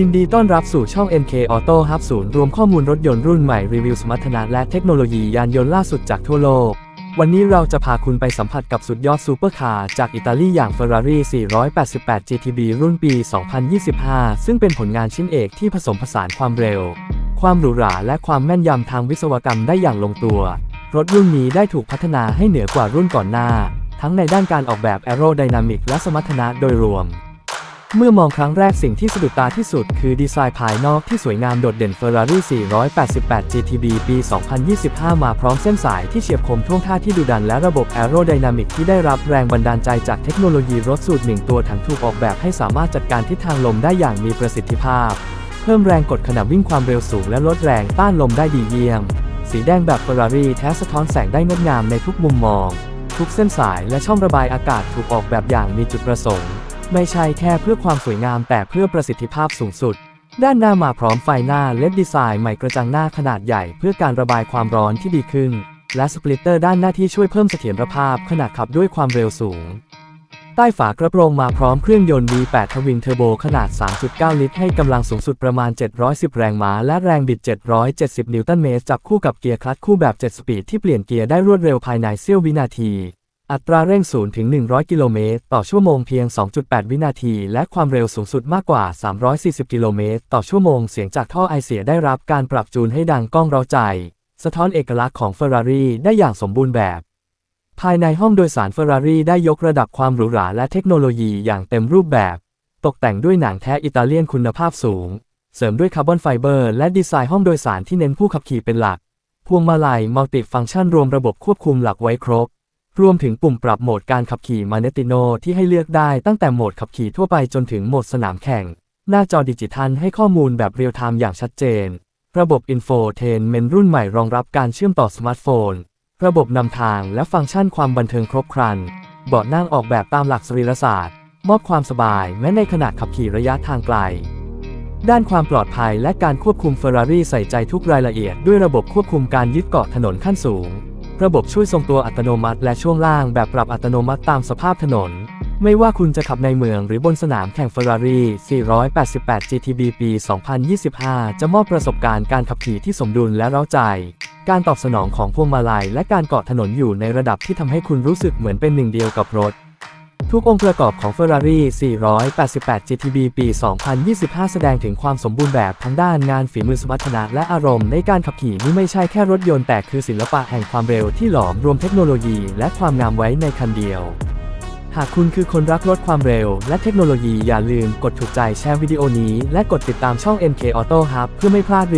ยินดีต้อนรับสู่ช่อง NK Auto Hub ศูนย์รวมข้อมูลรถยนต์รุ่นใหม่รีวิวสมรรถนะและเทคโนโลยียานยนต์ล่าสุดจากทั่วโลก วันนี้เราจะพาคุณไปสัมผัสกับสุดยอดซูเปอร์คาร์จากอิตาลีอย่าง Ferrari 488 GTB รุ่นปี 2025 ซึ่งเป็นผลงานชิ้นเอกที่ผสมผสานความเร็ว ความหรูหราและความแม่นยำทางวิศวกรรมได้อย่างลงตัว รถรุ่นนี้ได้ถูกพัฒนาให้เหนือกว่ารุ่นก่อนหน้า ทั้งในด้านการออกแบบแอโรไดนามิกและสมรรถนะโดยรวม เมื่อมองครั้งแรกสิ่งที่สะดุดตาที่สุดคือดีไซน์ภายนอกที่สวยงามโดดเด่น Ferrari 488 GTB ปี 2025 มาพร้อมเส้นสายที่เฉียบคมท่วงท่าที่ดุดันและระบบแอโรไดนามิกที่ได้รับแรงบันดาลใจจากเทคโนโลยีรถสูตรหนึ่งตัวถังถูกออกแบบให้สามารถจัดการทิศทางลมได้อย่างมีประสิทธิภาพ เพิ่มแรงกดขณะวิ่งความเร็วสูงและลดแรงต้านลมได้ดีเยี่ยม สีแดงแบบ Ferrari แท้สะท้อนแสงได้งดงามในทุกมุมมอง ทุกเส้นสายและช่องระบายอากาศถูกออกแบบอย่างมีจุดประสงค์ ไม่ใช่แค่เพื่อความสวยงามแต่เพื่อประสิทธิภาพสูงสุด ด้านหน้ามาพร้อมไฟหน้าเลดดีไซน์ใหม่กระจังหน้าขนาดใหญ่ เพื่อการระบายความร้อนที่ดีขึ้น และสปลิตเตอร์ด้านหน้าที่ช่วยเพิ่มเสถียรภาพขณะขับด้วยความเร็วสูง ใต้ฝากระโปรงมาพร้อมเครื่องยนต์ V8 ทวินเทอร์โบขนาด 3.9 ลิตร ให้กำลังสูงสุดประมาณ 710 แรงม้า และแรงบิด 770 นิวตันเมตรจับคู่กับเกียร์คลัตช์คู่แบบ 7 สปีดที่เปลี่ยนเกียร์ได้รวดเร็วภายในเสี้ยววินาที อัตราเร่ง 0 ถึง 100 กิโลเมตร ต่อชั่วโมงเพียง 2.8 วินาที และความเร็วสูงสุดมากกว่า 340 กิโลเมตร ต่อชั่วโมง เสียงจากท่อไอเสียได้รับการปรับจูนให้ดังก้องเราใจ สะท้อนเอกลักษณ์ของ Ferrari ได้อย่างสมบูรณ์แบบ ภายในห้องโดยสาร Ferrari ได้ยกระดับความหรูหราและเทคโนโลยีอย่างเต็มรูปแบบ ตกแต่งด้วยหนังแท้อิตาเลียนคุณภาพสูง เสริมด้วยคาร์บอนไฟเบอร์และดีไซน์ห้องโดยสารที่เน้นผู้ขับขี่เป็นหลัก พวงมาลัยมัลติฟังก์ชันรวมระบบควบคุมหลักไว้ครบ รวมถึงปุ่มปรับโหมดการขับขี่มาเนติโนที่ให้เลือกได้ตั้งแต่โหมดขับขี่ทั่วไปจนถึงโหมดสนามแข่ง หน้าจอดิจิทัลให้ข้อมูลแบบเรียลไทม์อย่างชัดเจน ระบบอินโฟเทนเมนรุ่นใหม่รองรับการเชื่อมต่อสมาร์ทโฟน ระบบนำทางและฟังก์ชันความบันเทิงครบครัน เบาะนั่งออกแบบตามหลักสรีรศาสตร์ มอบความสบายแม้ในขณะขับขี่ระยะทางไกล ด้านความปลอดภัยและการควบคุม Ferrari ใส่ใจทุกรายละเอียดด้วยระบบควบคุมการยึดเกาะถนนขั้นสูง ระบบช่วยทรงตัวอัตโนมัติ และช่วงล่างแบบปรับอัตโนมัติตามสภาพถนน ไม่ว่าคุณจะขับในเมืองหรือบนสนามแข่ง Ferrari 488 GTB ปี 2025 จะมอบประสบการณ์การขับขี่ที่สมดุลและเร้าใจ การตอบสนองของพวงมาลัยและการเกาะถนนอยู่ในระดับที่ทำให้คุณรู้สึกเหมือนเป็นหนึ่งเดียวกับรถ ทุกองค์ประกอบของ Ferrari 488 GTB ปี 2025 แสดงถึงความสมบูรณ์แบบทั้งด้านงานฝีมือสมรรถนะและอารมณ์ในการขับขี่นี่ไม่ใช่แค่รถยนต์แต่คือศิลปะแห่งความเร็วที่หลอมรวมเทคโนโลยีและความงามไว้ในคันเดียว หากคุณคือคนรักรถความเร็วและเทคโนโลยีอย่าลืมกดถูกใจแชร์วิดีโอนี้ และกดติดตามช่อง NK Auto Hub เพื่อไม่พลาดรี